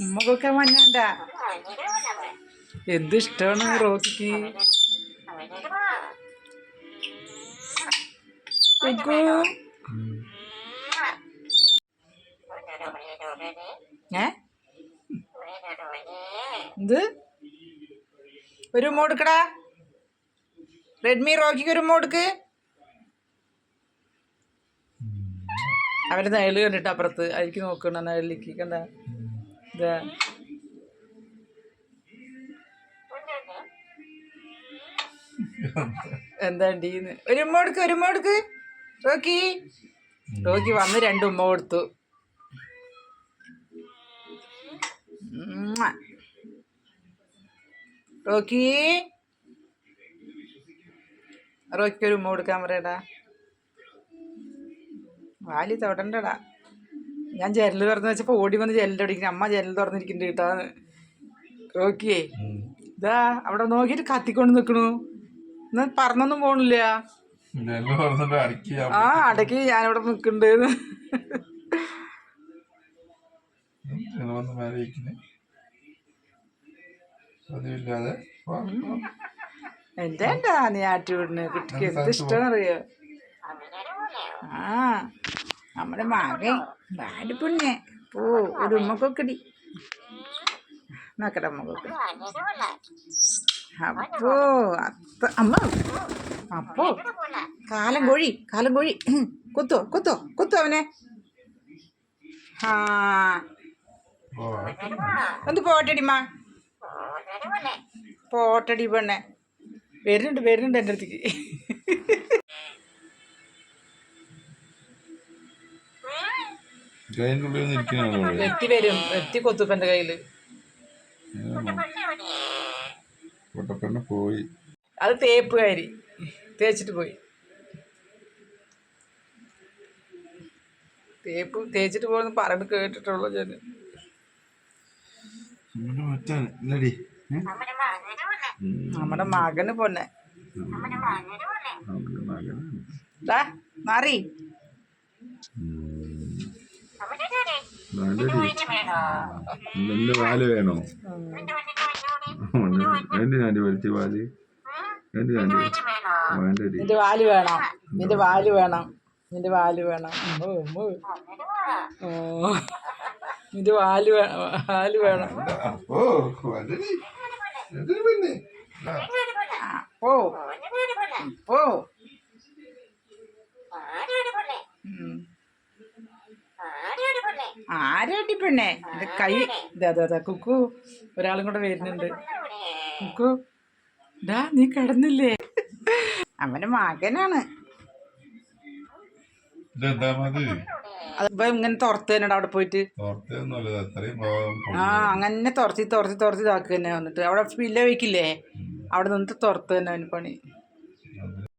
ഉമ്മക്കൊക്കെ മഞ്ഞണ്ട? എന്ത് ഇഷ്ടമാണ് കുക്കു ഏ? എന്ത്? ഒരു ഉമ്മ കൊടുക്കടാ. റെഡ്മി റോക്കിക്ക് ഒരു ഉമ്മ അവർ കണ്ടിട്ട് അപ്പുറത്ത്. അതിലേക്ക് നോക്കണ നയലിലേക്ക് കണ്ട. ഇതാ. എന്താണ്ടീന്ന് ഒരു ഉമ്മ ഒരു ഉമ്മ കൊടുക്ക്. റോക്കി. റോക്കി വന്ന് രണ്ട് ഉമ്മ കൊടുത്തു. റോക്കി. റോക്കി ഒരു ഉമ്മ കൊടുക്കാൻ പറയടാ. വാലി തൊടണ്ടടാ ഞാൻ ജെല്ല് തുറന്ന് വെച്ചപ്പോൾ ഓടി വന്ന് ജനലിന്റെ അടിക്കുന്നു അമ്മ ജെല്ല് തുറന്നിരിക്കുന്നുണ്ട് കേട്ടാന്ന് റോക്കിയേ ഇതാ അവിടെ നോക്കിയിട്ട് കത്തിക്കൊണ്ട് നിൽക്കണു എന്നാ പറഞ്ഞൊന്നും പോണില്ല. ആ അടക്കി ഞാനിവിടെ നിൽക്കുന്നുണ്ട് എന്റെ മേലെ ഇരിക്കുന്നത് പതിവില്ലാതെ. എന്റെ എന്താ നീ ആട്ടി വിടുന്നു കുട്ടിക്ക് എന്ത് ഇഷ്ടമെന്നറിയോ ആ നമ്മുടെ മകൻ വാടിപ്പുണ്ണെ ഓ ഒരു ഉമ്മക്കൊക്കടി. നോക്കട്ടെ ഉമ്മക്കൊക്കെ. അപ്പോ അത്ത അമ്മ. അപ്പോ കാലം കോഴി കാലം കോഴി. കുത്തോ കുത്തോ കുത്തോ അവനെ. ആ. എന്ത് പോട്ടടിമ്മ പോട്ടടി പെണ്ണെ. വരുന്നുണ്ട് വരുന്നുണ്ട് എന്റെ അടുത്തേക്ക്. ഉള്ളിൽ എത്തി വരും. എത്തി പൊട്ടപ്പെണ്ണ പോയി. അത് തേപ്പുകാരി തേച്ചിട്ട് പോയി. തേപ്പ് തേച്ചിട്ട് പോയെന്ന് പറഞ്ഞു കേട്ടിട്ടുള്ളൂ ഞാൻ. നമ്മുടെ മകന് പൊന്നെ. മാറി. വേണോ? ഞാൻ വലിച്ച ഞാൻ വേണ്ടടി നിന്റെ വാൽ വേണം. നിന്റെ വാൽ വേണം. നിന്റെ വാൽ വേണം. നിന്റെ വാൽ വേണം വാൽ വേണം. ഓ. ആരാട്ടി പെണ്ണേ? എന്റെ കൈ ഇതാ അതാ അതാ കുക്കു. ഒരാളും കൂടെ വരുന്നുണ്ട്. കുക്കു ഡാ നീ കിടന്നില്ലേ? അവന്റെ മകനാണ്. അതിപ്പോ ഇങ്ങനെ തുറത്ത് തന്നെ അവിടെ പോയിട്ട്. ആ അങ്ങനെ തുറത്തി തുറത്തി തുറച്ച് ഇതാക്കുക തന്നെ വന്നിട്ട്. അവിടെ പില്ല വയ്ക്കില്ലേ? അവിടെ നിന്നിട്ട് തുറത്ത് തന്നെ അവന് പണി.